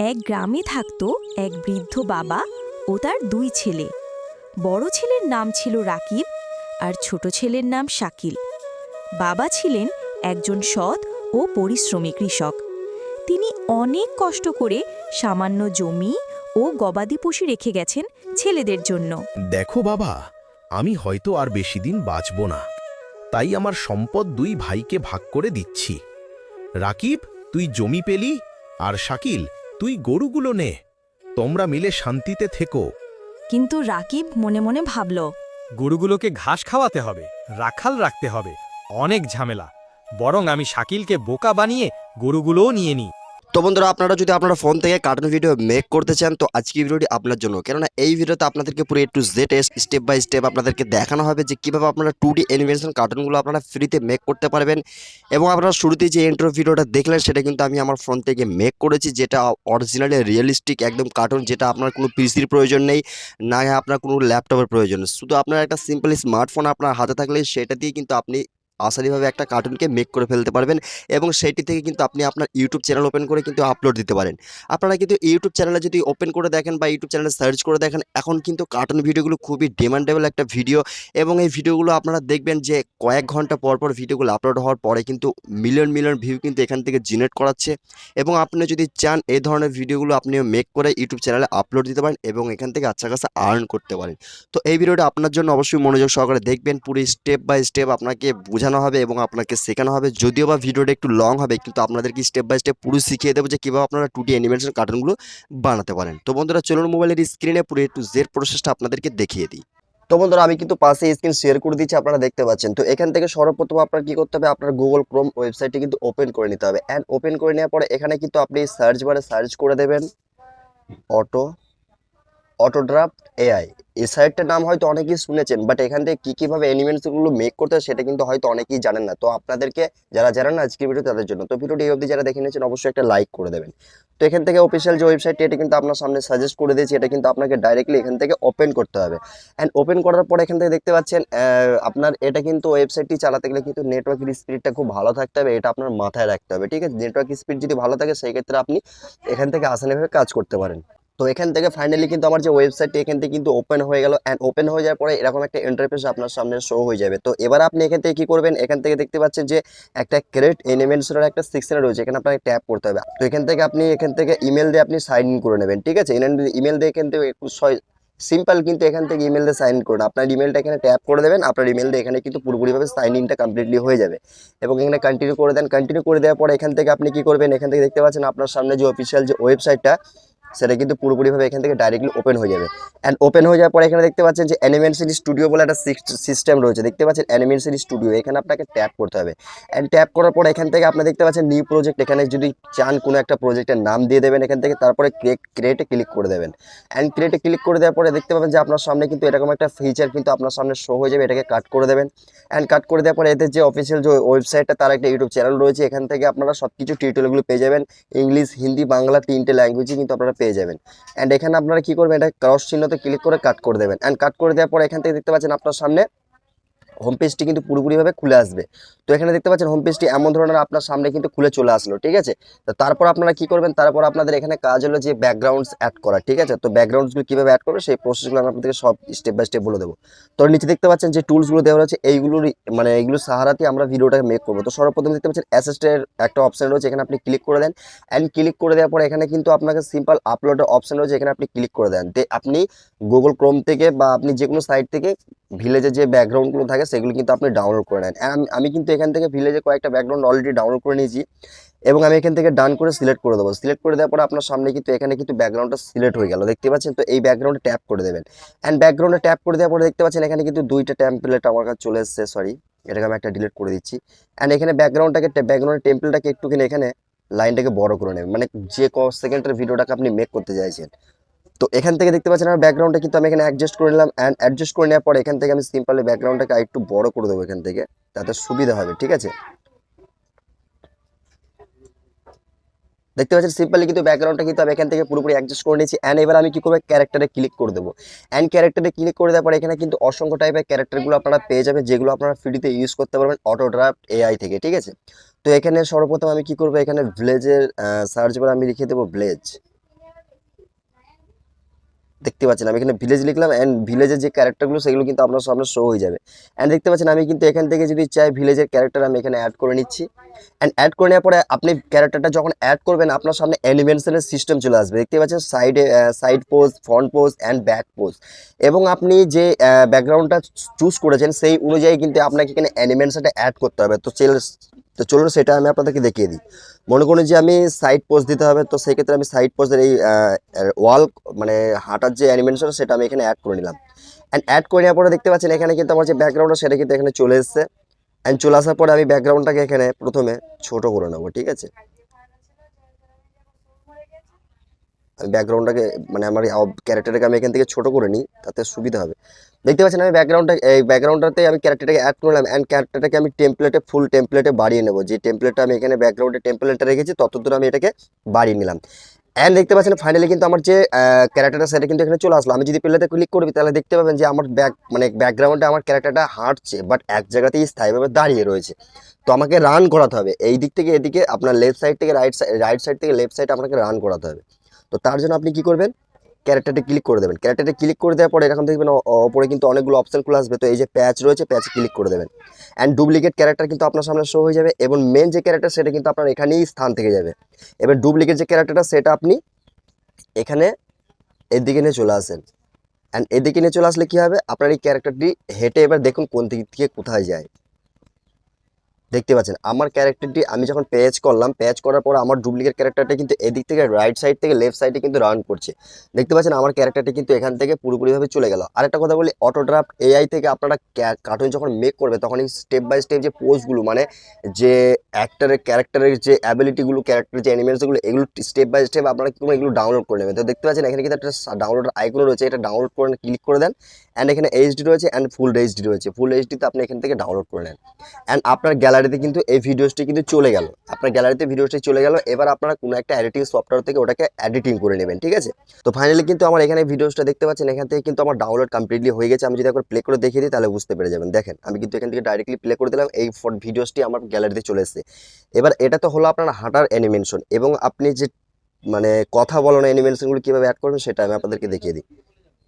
এক গ্রামে থাকতো এক বৃদ্ধ বাবা ও তার দুই ছেলে। বড় ছেলের নাম ছিল রাকিব আর ছোট ছেলের নাম শাকিল। বাবা ছিলেন একজন সৎ ও পরিশ্রমী কৃষক। তিনি অনেক কষ্ট করে সামান্য জমি ও গবাদি পশু রেখে গেছেন ছেলেদের জন্য। দেখো বাবা, আমি হয়তো আর বেশি দিন বাঁচব না। তাই আমার সম্পদ দুই ভাইকে ভাগ করে দিচ্ছি। রাকিব, তুই জমি পেলি আর শাকিল তুই গরুগুলো নে। তোমরা মিলে শান্তিতে থেকো। কিন্তু রাকিব মনে মনে ভাবল গরুগুলোকে ঘাস খাওয়াতে হবে রাখাল রাখতে হবে অনেক ঝামেলা। বরং আমি শাকিলকে বোকা বানিয়ে গরুগুলোও নিয়ে নিই। তো বন্ধুরা, আপনারা যদি আপনারা ফোন থেকে কার্টুন ভিডিও মেক করতে চান, তো আজকে ভিডিওটি আপনার জন্য। কেননা এই ভিডিওতে আপনাদেরকে পুরো A to Z step by step আপনাদেরকে দেখানো হবে যে কীভাবে আপনারা টু ডি অ্যানিমেশন কার্টুনগুলো আপনারা ফ্রিতে মেক করতে পারবেন। এবং আপনারা শুরুতেই যে ইন্ট্রো ভিডিওটা দেখলেন, সেটা কিন্তু আমি আমার ফোন থেকে মেক করেছি, যেটা অরিজিনালি রিয়েলিস্টিক একদম কার্টুন যেটা আপনার কোনো পিসির প্রয়োজন নেই, না আপনার কোনো ল্যাপটপের প্রয়োজন শুধু আপনার একটা সিম্পল স্মার্টফোন আপনার হাতে থাকলে সেটা দিয়ে কিন্তু আপনি আসানিভাবে একটা কার্টুনকে মেক করে ফেলতে পারবেন এবং সেইটি থেকে কিন্তু আপনি আপনার ইউটিউব চ্যানেল ওপেন করে কিন্তু আপলোড দিতে পারেন। আপনারা কিন্তু ইউটিউব চ্যানেলে যদি ওপেন করে দেখেন বা ইউটিউব চ্যানেলে সার্চ করে দেখেন, এখন কিন্তু কার্টুন ভিডিওগুলো খুবই ডিমান্ডেবল একটা ভিডিও এবং এই ভিডিওগুলো আপনারা দেখবেন যে কয়েক ঘণ্টা পর পর ভিডিওগুলো আপলোড হওয়ার পরে কিন্তু মিলিয়ন মিলিয়ন ভিউ কিন্তু এখান থেকে জেনারেট করাচ্ছে এবং আপনি যদি চান এই ধরনের ভিডিওগুলো আপনি মেক করে ইউটিউব চ্যানেলে আপলোড দিতে পারেন এবং এখান থেকে আচ্ছা কাছে আর্ন করতে পারেন। তো এই ভিডিওটা আপনার জন্য অবশ্যই মনোযোগ সহকারে দেখবেন, পুরো স্টেপ বাই স্টেপ আপনাকে বোঝানো হবে এবং আপনাকে শেখানো হবে। যদিও বা ভিডিওটা একটু লং হবে, কিন্তু আপনাদেরকে স্টেপ বাই স্টেপ পুরো শিখিয়ে দেবো যে কীভাবে আপনারা টু ডি অ্যানিমেশন কার্টুনগুলো বানাতে পারেন। তো বন্ধুরা, চলুন মোবাইলের স্ক্রিনে পুরো একটু জেড প্রসেসটা আপনাদেরকে দেখিয়ে দিই। তো বন্ধুরা, আমি কিন্তু পাশে স্ক্রিন শেয়ার করে দিচ্ছি আপনারা দেখতে পাচ্ছেন। তো এখান থেকে সর্বপ্রথম আপনার কি করতে হবে? আপনার গুগল ক্রোম ওয়েবসাইটটি কিন্তু ওপেন করে নিতে হবে। অ্যান্ড ওপেন করে নেওয়ার পরে এখানে কিন্তু আপনি সার্চ বারে সার্চ করে দেবেন। অটো অটোড্রাফট এআই এই সাইটটার নাম হয়তো অনেকেই শুনেছেন বাট এখান থেকে কী কীভাবে অ্যানিমেশনগুলো মেক করতে সেটা কিন্তু হয়তো অনেকেই জানেন না। তো আপনাদেরকে যারা জানেন না আজকের ভিডিও তাদের জন্য। তো ভিডিওটি এই অবধি যারা দেখে নিয়েছেন, অবশ্যই একটা লাইক করে দেবেন। তো এখান থেকে অফিসিয়াল যে ওয়েবসাইটটি এটা কিন্তু আপনার সামনে সাজেস্ট করে দিয়েছি, এটা কিন্তু আপনাকে ডাইরেক্টলি এখান থেকে ওপেন করতে হবে। অ্যান্ড ওপেন করার পর এখান থেকে দেখতে পাচ্ছেন আপনার এটা কিন্তু ওয়েবসাইটটি চালাতে গেলে কিন্তু নেটওয়ার্কের স্পিডটা খুব ভালো থাকতে হবে, এটা আপনার মাথায় রাখতে হবে, ঠিক আছে? নেটওয়ার্ক স্পিড যদি ভালো থাকে, সেই ক্ষেত্রে আপনি এখান থেকে আসানিভাবে কাজ করতে পারেন। তো এখান থেকে ফাইনালি কিন্তু আমার যে ওয়েবসাইটটি এখান থেকে কিন্তু ওপেন হয়ে গেল অ্যান্ড ওপেন হয়ে যাওয়ার পরে এরকম একটা ইন্টারফেস আপনার সামনে শো হয়ে যাবে তো এবার আপনি এখান থেকে কী করবেন এখান থেকে দেখতে পাচ্ছেন যে একটা ক্রেডিট এনিমেন্টসের একটা সেকশন রয়েছে এখানে আপনাকে ট্যাপ করতে হবে তো এখান থেকে আপনি এখান থেকে ইমেল দিয়ে আপনি সাইন ইন করে নেবেন ঠিক আছে ইমেল দিয়ে এখান থেকে সিম্পল কিন্তু এখান থেকে ইমেল দিয়ে সাইন ইন করুন আপনার ইমেলটা এখানে ট্যাপ করে দেবেন আপনার ইমেল দিয়ে এখানে কিন্তু পুরোপুরিভাবে সাইন ইনটা কমপ্লিটলি হয়ে যাবে এবং এখানে কন্টিনিউ করে দেন কন্টিনিউ করে দেওয়ার পরে এখান থেকে আপনি কি করবেন এখান থেকে দেখতে পাচ্ছেন আপনার সামনে যে অফিসিয়াল যে ওয়েবসাইটটা সেটা কিন্তু পুরোপুরিভাবে এখান থেকে ডাইরেক্টলি ওপেন হয়ে যাবে। অ্যান্ড ওপেন হয়ে যাওয়ার পরে এখানে দেখতে পাচ্ছেন যে অ্যানিমেশন স্টুডিও বলে একটা সিস্টেম রয়েছে। দেখতে পাচ্ছেন অ্যানিমেশন স্টুডিও এখানে আপনাকে ট্যাপ করতে হবে। অ্যান্ড ট্যাপ করার পর এখান থেকে আপনি দেখতে পাচ্ছেন নিউ প্রজেক্ট এখানে যদি চান কোনো একটা প্রজেক্টের নাম দিয়ে দেবেন এখান থেকে, তারপরে ক্রিয়েটে ক্লিক করে দেবেন। অ্যান্ড ক্রিয়েটে ক্লিক করে দেওয়ার পরে দেখতে পাবেন যে আপনার সামনে কিন্তু এরকম একটা ফিচার কিন্তু আপনার সামনে শো হয়ে যাবে, এটাকে কাট করে দেবেন। অ্যান্ড কাট করে দেওয়ার পরে এদের যে অফিসিয়াল যে ওয়েবসাইটটা তার একটা ইউটিউব চ্যানেল রয়েছে। এখান থেকে আপনারা সব কিছু টিউটোরিয়ালগুলো পেয়ে যাবেন। ইংলিশ হিন্দি বাংলা তিনটে ল্যাঙ্গুয়েজে কিন্তু আপনারা পেয়ে যাবেন। অ্যান্ড এখানে আপনারা কি করবেন, এটা ক্রস চিহ্নতে ক্লিক করে কাট করে দেবেন। অ্যান্ড কাট করে দেওয়ার পর এখান থেকে দেখতে পাচ্ছেন আপনার সামনে হোম পেজটি কিন্তু পুরোপুরিভাবে খুলে আসবে। তো এখানে দেখতে পাচ্ছেন হোম পেজটি এমন ধরনের আপনার সামনে কিন্তু খুলে চলে আসলো, ঠিক আছে? তো তারপর আপনারা কি করবেন? তারপর আপনাদের এখানে কাজ হলো যে ব্যাকগ্রাউন্ডস অ্যাড করা, ঠিক আছে? তো ব্যাকগ্রাউন্ডসগুলো কীভাবে অ্যাড করবে? সেই প্রসেসগুলো আমি আপনাদেরকে সব স্টেপ বাই স্টেপ বলে দেবো। তো নিচে দেখতে পাচ্ছেন যে টুলসগুলো দেওয়া রয়েছে এইগুলোর মানে এইগুলোর সাহারাতে আমরা ভিডিওটাকে মেক করব। তো সর্বপ্রথম দেখতে পাচ্ছেন অ্যাসিস্টের একটা অপশন রয়েছে, এখানে আপনি ক্লিক করে দেন। অ্যান্ড ক্লিক করে দেওয়ার পর এখানে কিন্তু আপনাকে সিম্পল আপলোডের অপশন রয়েছে, এখানে আপনি ক্লিক করে দেন। আপনি গুগল ক্রোম থেকে বা আপনি যে কোনো সাইট থেকে ভিলেজে যে ব্যাকগ্রাউন্ডগুলো থাকে, সেগুলো কিন্তু আপনি ডাউনলোড করে নেন। আমি- কিন্তু এখান থেকে ভিলেজে কয়েকটা ব্যাকগ্রাউন্ড অলরেডি ডাউনলোড করে নিয়েছি এবং আমি এখান থেকে ডান করে সিলেক্ট করে দেবো। সিলেক্ট করে দেওয়ার পরে আপনার সামনে কিন্তু এখানে কিন্তু ব্যাকগ্রাউন্ডটা সিলেক্ট হয়ে গেল। দেখতে পাচ্ছেন তো, এই ব্যাকগ্রাউন্ডে ট্যাপ করে দেবেন। অ্যান্ড ব্যাকগ্রাউন্ডে ট্যাপ করে দেওয়ার পরে দেখতে পাচ্ছেন এখানে কিন্তু দুইটা টেমপ্লেট আমার কাছে চলে এসেছে সরি এটাকে আমি একটা ডিলিট করে দিচ্ছি। অ্যান্ড এখানে ব্যাকগ্রাউন্ডটাকে ব্যাকগ্রাউন্ডের টেম্পলটাকে একটুখানি এখানে লাইনটাকে বড় করে নেবেন। মানে যে ক সেকেন্ডের ভিডিওটাকে আপনি মেক করতে চাইছেন। তো এখান থেকে দেখতে পাচ্ছেন আমার ব্যাকগ্রাউন্ডটা কিন্তু আমি এখানে অ্যাডজাস্ট করে নিলাম অ্যান্ড অ্যাডজাস্ট করে নেওয়ার পর এখান থেকে আমি সিম্পলি ব্যাকগ্রাউন্ডটাকে একটু বড় করে দেবো এখান থেকে, তাতে সুবিধা হবে, ঠিক আছে? দেখতে পাচ্ছেন সিম্পলি কিন্তু ব্যাকগ্রাউন্ডটা কিন্তু আমি এখান থেকে পুরোপুরি অ্যাডজাস্ট করে নিয়েছি অ্যান্ড এবার আমি কী করব ক্যারেক্টারে ক্লিক করে দেবো। অ্যান্ড ক্যারেক্টারে ক্লিক করে দেওয়ার পর এখানে কিন্তু অসংখ্য টাইপের ক্যারেক্টারগুলো আপনারা পেয়ে যাবেন, যেগুলো আপনারা ফ্রিতে ইউজ করতে পারবেন অটো ড্রাফট এআই থেকে, ঠিক আছে? তো এখানে সর্বপ্রথম আমি কি করব, এখানে ভিলেজের সার্চ করে আমি লিখে দেবো ভিলেজ দেখতে পাচ্ছেন, আমি এখানে ভিলেজ লিখলাম অ্যান্ড ভিলেজের যে ক্যারেক্টারগুলো সেগুলো কিন্তু আপনার সামনে শো হয়ে যাবে। অ্যান্ড দেখতে পাচ্ছেন, আমি কিন্তু এখান থেকে যদি চাই ভিলেজের ক্যারেক্টার আমি এখানে অ্যাড করে নিচ্ছি। অ্যান্ড অ্যাড করে নেওয়ার পরে আপনি ক্যারেক্টারটা যখন অ্যাড করবেন, আপনার সামনে অ্যানিমেশনের সিস্টেম চলে আসবে। দেখতে পাচ্ছেন সাইডে side pose front pose and back pose এবং আপনি যে ব্যাকগ্রাউন্ডটা চুজ করেছেন, সেই অনুযায়ী কিন্তু আপনাকে এখানে অ্যানিমেশনটা অ্যাড করতে হবে। তো তো চলুন সেটা আমি আপনাদেরকে দেখিয়ে দিই। মনে করুন যে আমি সাইড পোস্ট দিতে হবে, তো সেই ক্ষেত্রে আমি সাইড পোস্টের এই ওয়াল মানে হাঁটার যে অ্যানিমেশন সেটা আমি এখানে অ্যাড করে নিলাম। অ্যান্ড অ্যাড করে নেওয়ার পরে দেখতে পাচ্ছেন এখানে কিন্তু আমার যে ব্যাকগ্রাউন্ডটা সেটা কিন্তু এখানে চলে এসেছে। অ্যান্ড চলে আসার পরে আমি ব্যাকগ্রাউন্ডটাকে এখানে প্রথমে ছোট করে নেব, ঠিক আছে? আমি ব্যাকগ্রাউন্ডটাকে মানে আমার ক্যারেক্টারটাকে আমি এখান থেকে ছোটো করে নিই, তাতে সুবিধা হবে। দেখতে পাচ্ছেন আমি ব্যাকগ্রাউন্ডটা এই ব্যাকগ্রাউন্ডটাতে আমি ক্যারেক্টারটাকে অ্যাড করলাম অ্যান্ড ক্যারেক্টারটাকে আমি টেমপ্লেটে ফুল টেমপ্লেটে বাড়িয়ে নেব। যে টেমপ্লেটটা আমি এখানে ব্যাকগ্রাউন্ডে টেমপ্লেটটা রেখেছি, ততদূর আমি এটাকে বাড়িয়ে নিলাম। অ্যান্ড দেখতে পাচ্ছেন ফাইনালি কিন্তু আমার যে ক্যারেক্টারটা সেটা কিন্তু এখানে চলে আসলো। আমি যদি প্লেতে ক্লিক করবি তাহলে দেখতে পাবেন যে আমার ব্যাক মানে ব্যাকগ্রাউন্ডে আমার ক্যারেক্টারটা হাঁটছে বাট এক জায়গাতেই স্থায়ীভাবে দাঁড়িয়ে রয়েছে। তো আমাকে রান করাতে হবে। এই দিক থেকে এদিকে আপনার লেফট সাইড থেকে রাইট সাইড রাইট সাইড থেকে লেফট সাইড আপনাকে রান করাতে হবে। তো তার জন্য আপনি কি করবেন? ক্যারেক্টারটা ক্লিক করে দেবেন। ক্যারেক্টারটা ক্লিক করে দেওয়ার পরে এরকম দেখবেন ওপরে কিন্তু অনেকগুলো অপশন খুলে আসবে। তো এই যে প্যাচ রয়েছে প্যাচে ক্লিক করে দেবেন। অ্যান্ড ডুপ্লিকেট ক্যারেক্টার কিন্তু আপনার সামনে শো হয়ে যাবে এবং মেন যে ক্যারেক্টার সেটা কিন্তু আপনার এখানেই স্থান থেকে যাবে। এবার ডুপ্লিকেট যে ক্যারেক্টারটা সেটা আপনি এখানে এদিকে নিয়ে চলে আসেন। অ্যান্ড এদিকে নিয়ে চলে আসলে কী হবে? আপনার এই ক্যারেক্টারটি হেঁটে এবার দেখুন কোন দিক থেকে কোথায় যায়। দেখতে পাচ্ছেন, আমার ক্যারেক্টারটি আমি যখন পেজ করলাম পেজ করার পর আমার ডুপ্লিকেট ক্যারেক্টারটা কিন্তু এদিক থেকে রাইট সাইড থেকে লেফট সাইডে কিন্তু রান করছে। দেখতে পাচ্ছেন, আমার ক্যারেক্টারটি কিন্তু এখান থেকে পুরোপুরিভাবে চলে গেল। আরেকটা কথা বলি অটোড্রাফট এআই থেকে আপনারা কার্টুন যখন মেক করবে, তখন এই স্টেপ বাই স্টেপ যে পোজগুলো মানে যে অ্যাক্টারের ক্যারেক্টারের যে অ্যাবিলিটিগুলো ক্যারেক্টারের যে অ্যানিমেশনগুলো এগুলো স্টেপ বাই স্টেপ আপনারা কি এগুলো ডাউনলোড করে নেবেন। তো দেখতে পাচ্ছেন, এখানে কিন্তু একটা ডাউনলোড আইকন রয়েছে, এটা ডাউনলোড করে ক্লিক করে দেন অ্যান্ড এখানে এইচডি রয়েছে অ্যান্ড ফুল এইচডি রয়েছে। ফুল এইচডিতে আপনি এখান থেকে ডাউনলোড করে নেন। অ্যান্ড আপনার গ্যালারিতে কিন্তু এই ভিডিওসটি কিন্তু চলে গেল। আপনার গ্যালারিতে ভিডিওসটি চলে গেল, এবার আপনারা কোনো একটা এডিটিং সফটওয়্যার থেকে ওটাকে এডিটিং করে নেবেন, ঠিক আছে? তো ফাইনালি কিন্তু আমার এখানে ভিডিওসটা দেখতে পাচ্ছেন, এখান থেকে কিন্তু আমার ডাউনলোড কমপ্লিটলি হয়ে গেছে। আমি যদি একবার প্লে করে দেখিয়ে দিই, তাহলে বুঝতে পেরে যাবেন। দেখেন, আমি কিন্তু এখান থেকে ডাইরেক্টলি প্লে করে দিলাম, এই ভিডিওসটি আমার গ্যালারিতে চলে এসেছে। এবার এটা তো হলো আপনার হাঁটার অ্যানিমেশন এবং আপনি যে মানে কথা বলানো অ্যানিমেশনগুলো কীভাবে অ্যাড করবেন, সেটা আমি আপনাদেরকে দেখিয়ে দিই।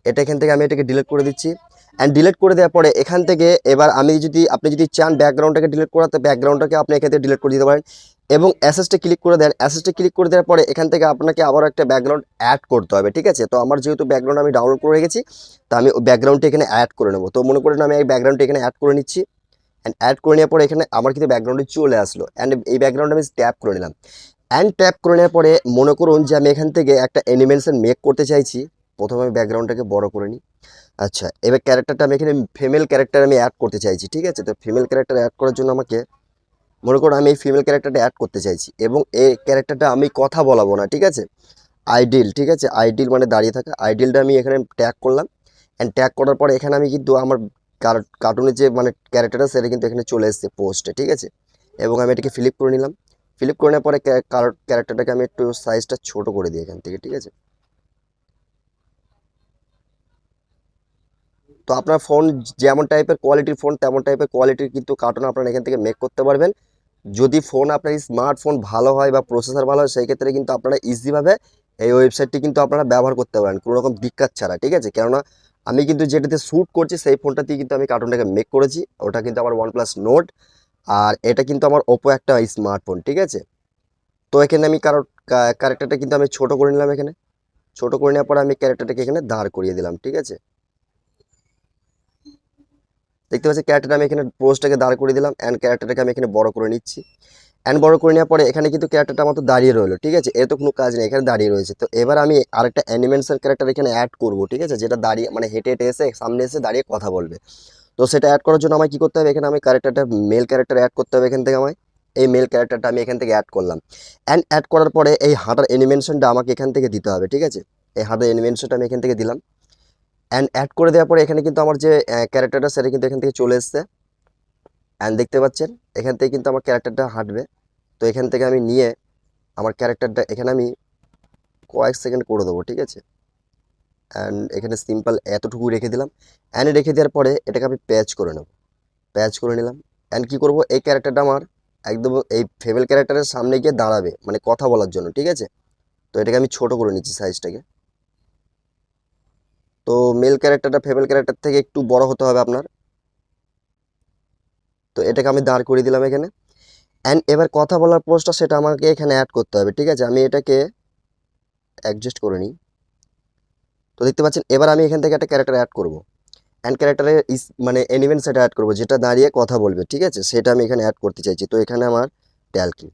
এটা এখান থেকে আমি এটাকে ডিলিট করে দিচ্ছি। অ্যান্ড ডিলিট করে দেওয়ার পরে এখান থেকে এবার আমি যদি, আপনি যদি চান ব্যাকগ্রাউন্ডটাকে ডিলিট করাতে ব্যাকগ্রাউন্ডটাকে আপনি এখান থেকে ডিলিট করে দিতে পারেন এবং অ্যাসেসটে ক্লিক করে দেন। অ্যাসেসটে ক্লিক করে দেওয়ার পরে এখান থেকে আপনাকে আবার একটা ব্যাকগ্রাউন্ড অ্যাড করতে হবে, ঠিক আছে? তো আমার যেহেতু ব্যাকগ্রাউন্ড আমি ডাউনলোড করে রেখেছি, তো আমি ওই ব্যাকগ্রাউন্ডটি এখানে অ্যাড করে নেব। তো মনে করেন আমি এই ব্যাকগ্রাউন্ডটি এখানে অ্যাড করে নিচ্ছি অ্যান্ড অ্যাড করে নেওয়ার পরে এখানে আমার কিন্তু ব্যাকগ্রাউন্ডে চলে আসলো অ্যান্ড এই ব্যাকগ্রাউন্ড আমি ট্যাপ করে নিলাম। অ্যান্ড ট্যাপ করে নেওয়ার পরে মনে করুন যে আমি এখান থেকে একটা অ্যানিমেশন মেক করতে চাইছি। প্রথমে আমি ব্যাকগ্রাউন্ডটাকে বড় করে নিই। আচ্ছা এবার ক্যারেক্টারটা আমি এখানে ফিমেল ক্যারেক্টার আমি অ্যাড করতে চাইছি, ঠিক আছে? তো ফিমেল ক্যারেক্টার অ্যাড করার জন্য আমাকে, মনে করুন আমি এই ফিমেল ক্যারেক্টারটা অ্যাড করতে চাইছি এবং এই ক্যারেক্টারটা আমি কথা বলাবো না, ঠিক আছে? আইডিল ঠিক আছে? আইডিল মানে দাঁড়িয়ে থাকা। আইডিলটা আমি এখানে ট্যাগ করলাম অ্যান্ড ট্যাগ করার পরে এখানে আমি কিন্তু আমার কার্টুনের যে মানে ক্যারেক্টারটা সেটা কিন্তু এখানে চলে এসেছে পোস্টে ঠিক আছে? এবং আমি এটাকে ফিলিপ করে নিলাম। ফিলিপ করে নেওয়ার পরে ক্যারেক্টারটাকে আমি একটু সাইজটা ছোট করে দিই এখান থেকে, ঠিক আছে? তো আপনার ফোন যেমন টাইপের কোয়ালিটির ফোন তেমন টাইপের কোয়ালিটির কিন্তু কার্টুন আপনারা এখান থেকে মেক করতে পারবেন। যদি ফোন আপনার স্মার্টফোন ভালো হয় বা প্রসেসর ভালো হয়, সেই ক্ষেত্রে কিন্তু আপনারা ইজিভাবে এই ওয়েবসাইটটি কিন্তু আপনারা ব্যবহার করতে পারেন, কোনো রকম দিক্কাত ছাড়া, ঠিক আছে? কেননা আমি কিন্তু যেটাতে শ্যুট করছি, সেই ফোনটাতেই কিন্তু আমি কার্টুনটাকে মেক করেছি। ওটা কিন্তু আমার ওয়ান প্লাস নোট আর এটা কিন্তু আমার ওপো একটা স্মার্টফোন ঠিক আছে? তো এখানে আমি কারও ক্যারেক্টারটা কিন্তু আমি ছোট করে নিলাম এখানে। ছোট করে নেওয়ার পরে আমি ক্যারেক্টারটাকে এখানে দাঁড় করিয়ে দিলাম, ঠিক আছে? দেখতে পাচ্ছি ক্যারেক্টারটা আমি এখানে পোস্টটাকে দাঁড় করে দিলাম অ্যান্ড ক্যারেক্টারটাকে আমি এখানে বড় করে নিচ্ছি। অ্যান্ড বড় করে নেওয়ার পরে এখানে কিন্তু ক্যারেক্টারটা আমার তো দাঁড়িয়ে রইল, ঠিক আছে? এর তো কোনো কাজ নেই, এখানে দাঁড়িয়ে রয়েছে। তো এবার আমি আরেকটা অ্যানিমেশন ক্যারেক্টার এখানে অ্যাড করব, ঠিক আছে? যেটা দাঁড়িয়ে মানে হেঁটে হেঁটে এসে সামনে এসে দাঁড়িয়ে কথা বলবে। তো সেটা অ্যাড করার জন্য আমায় কী করতে হবে? এখানে আমি ক্যারেক্টারটা মেল ক্যারেক্টার অ্যাড করতে হবে এখান থেকে আমায়। এই মেল ক্যারেক্টারটা আমি এখান থেকে অ্যাড করলাম। অ্যান্ড অ্যাড করার পরে এই হাঁটার অ্যানিমেশনটা আমাকে এখান থেকে দিতে হবে, ঠিক আছে? এই হাঁটার অ্যানিমেশনটা আমি এখান থেকে দিলাম। অ্যান্ড অ্যাড করে দেওয়ার পরে এখানে কিন্তু আমার যে ক্যারেক্টারটা সেটা কিন্তু এখান থেকে চলে এসছে। অ্যান্ড দেখতে পাচ্ছেন, এখান থেকে কিন্তু আমার ক্যারেক্টারটা হাঁটবে। তো এখান থেকে আমি নিয়ে আমার ক্যারেক্টারটা এখানে আমি কয়েক সেকেন্ড করে দেবো, ঠিক আছে? অ্যান্ড এখানে সিম্পল এতটুকু রেখে দিলাম। অ্যান্ড রেখে দেওয়ার পরে এটাকে আমি প্যাচ করে নেব। প্যাচ করে নিলাম। অ্যান্ড কী করব? এই ক্যারেক্টারটা আমার একদম এই ফেমেল ক্যারেক্টারের সামনে গিয়ে দাঁড়াবে মানে কথা বলার জন্য, ঠিক আছে? তো এটাকে আমি ছোট করে নিচ্ছি সাইজটাকে তো মেল ক্যারেক্টারটা ফেমেল ক্যারেক্টার থেকে একটু বড় হতে হবে আপনার। তো এটাকে আমি দাঁড় করিয়ে দিলাম এখানে। অ্যান্ড এবার কথা বলার পোস্টটা সেটা আমাকে এখানে অ্যাড করতে হবে, ঠিক আছে? আমি এটাকে অ্যাডজাস্ট করে নিই। তো দেখতে পাচ্ছেন, এবার আমি এখান থেকে একটা ক্যারেক্টার অ্যাড করব। অ্যান্ড ক্যারেক্টারের ইস মানে এনিমেন্ট সেটা অ্যাড করব, যেটা দাঁড়িয়ে কথা বলবে, ঠিক আছে? সেটা আমি এখানে অ্যাড করতে চাইছি। তো এখানে আমার ট্যালকিন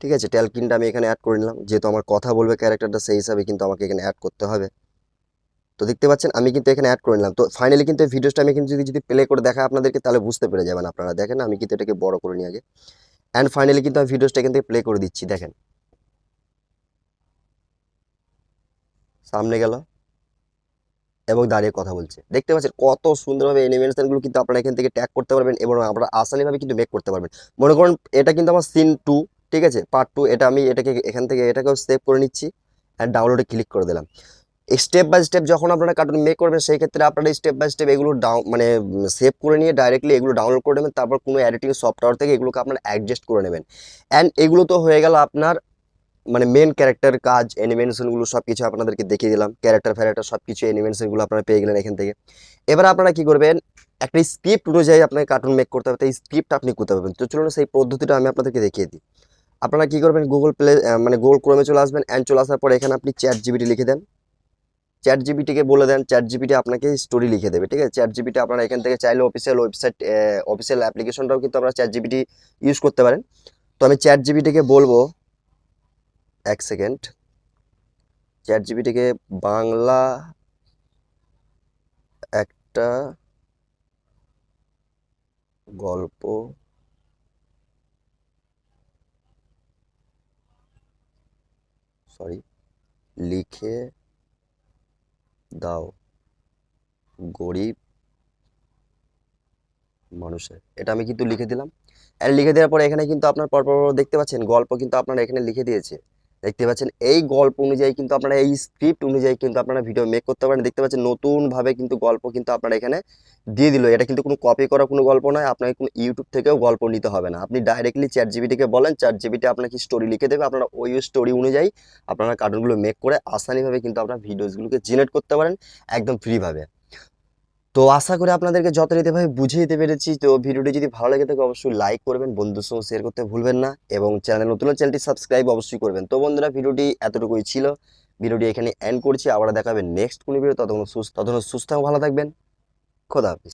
ঠিক আছে? ট্যালকিনটা আমি এখানে অ্যাড করে নিলাম। যেহেতু আমার কথা বলবে ক্যারেক্টারটা সেই হিসাবে কিন্তু আমাকে এখানে অ্যাড করতে হবে। তো দেখতে পাচ্ছেন, আমি কিন্তু এখানে অ্যাড করে নিলাম। তো ফাইনালি কিন্তু ভিডিওটা আমি কিন্তু যদি যদি প্লে করে দেখা আপনাদেরকে, তাহলে বুঝতে পেরে যাবেন আপনারা। দেখেন, আমি কিন্তু এটাকে বড় করে নিই আগে। অ্যান্ড ফাইনালি কিন্তু আমি ভিডিওটা এখান থেকে প্লে করে দিচ্ছি, দেখেন। সামনে গেল। এবং দাঁড়িয়ে কথা বলছে। দেখতে পাচ্ছেন, কত সুন্দরভাবে অ্যানিমেশনগুলো কিন্তু আপনারা এখান থেকে ট্যাগ করতে পারবেন এবং আপনারা আসানিভাবে কিন্তু মেক করতে পারবেন। মনে করেন, এটা কিন্তু আমার সিন টু ঠিক আছে? পার্ট টু এটা আমি এটাকে, এখান থেকে এটাকেও সেভ করে নিচ্ছি। অ্যান্ড ডাউনলোডে ক্লিক করে দিলাম। স্টেপ বাই স্টেপ যখন আপনারা কার্টুন মেক করবেন সেই ক্ষেত্রে আপনারা স্টেপ বাই স্টেপ এগুলো ডাউন মানে সেভ করে নিয়ে ডাইরেক্টলি এগুলো ডাউনলোড করে নেবেন, তারপর কোনো এডিটিং সফটওয়্যার থেকে এগুলোকে আপনারা অ্যাডজাস্ট করে নেবেন। অ্যান্ড এগুলো তো হয়ে গেল আপনার মানে মেন ক্যারেক্টার কাজ অ্যানিমেশনগুলো সব কিছু আপনাদেরকে দেখিয়ে দিলাম। ক্যারেক্টার ফ্যারেক্টার সব কিছু অ্যানিমেশনগুলো আপনারা পেয়ে গেলেন এখান থেকে। এবার আপনারা কি করবেন, একটা স্ক্রিপ্ট অনুযায়ী আপনাকে কার্টুন মেক করতে হবে তাই স্ক্রিপ্ট আপনি করতে পারবেন তো চলুন সেই পদ্ধতিটা আমি আপনাদেরকে দেখিয়ে দিই। আপনারা কী করবেন গুগল প্লে মানে গুগল ক্রোমে চলে আসবেন অ্যান্ড চলে আসার পর এখানে আপনি চ্যাট জিবিটি লিখে দেন। চ্যাট জিবিটিকে বলে দেন চ্যাট জিবিটি আপনাকে স্টোরি লিখে দেবে, ঠিক আছে? চ্যাট জিবিটি আপনারা এখান থেকে চাইলে অফিসিয়াল ওয়েবসাইট অফিসিয়াল অ্যাপ্লিকেশনটাও কিন্তু আপনারা চ্যাট জিবিটি ইউজ করতে পারেন। তো আমি চ্যাট জিবিটিকে বলব, এক সেকেন্ড চ্যাট জিবিটিকে বাংলা একটা গল্প সরি লিখে দাও। গরিব মানুষের। এটা আমি কিন্তু লিখে দিলাম। আর লিখে দেওয়ার পরে এখানে কিন্তু আপনার পরপর দেখতে পাচ্ছেন, গল্প কিন্তু আপনার এখানে লিখে দিয়েছে। দেখতে পাচ্ছেন, এই গল্প অনুযায়ী কিন্তু আপনারা, এই স্ক্রিপ্ট অনুযায়ী কিন্তু আপনারা ভিডিও মেক করতে পারেন। দেখতে পাচ্ছেন, নতুনভাবে কিন্তু গল্প কিন্তু আপনারা এখানে দিয়ে দিল। এটা কিন্তু কোনো কপি করা কোনো গল্প নয়, আপনাকে কোনো ইউটিউব থেকেও গল্প নিতে হবে না। আপনি ডাইরেক্টলি চ্যাট জিবিটিকে বলেন চ্যাট জিবিটি আপনাকে স্টোরি লিখে দেবে। আপনারা ওই স্টোরি অনুযায়ী আপনারা কার্টুনগুলো মেক করে আসানিভাবে কিন্তু আপনার ভিডিওসগুলোকে জেনারেট করতে পারেন, একদম ফ্রিভাবে তো আশা করি আপনাদেরকে যথারীতিভাবে বুঝিয়ে দিতে পেরেছি, তো ভিডিওটি যদি ভালো লাগে থাকে অবশ্যই লাইক করবেন বন্ধুর সঙ্গে শেয়ার করতে ভুলবেন না এবং চ্যানেল নতুন চ্যানেলটি সাবস্ক্রাইব অবশ্যই করবেন। তো বন্ধুরা, ভিডিওটি এতটুকুই ছিল। ভিডিওটি এখানে এন্ড করছি। আবার দেখাবেন নেক্সট কোনো ভিডিও ততক্ষণ সুস্থ ততক্ষণ সুস্থ ভালো থাকবেন। খোদা হাফিজ।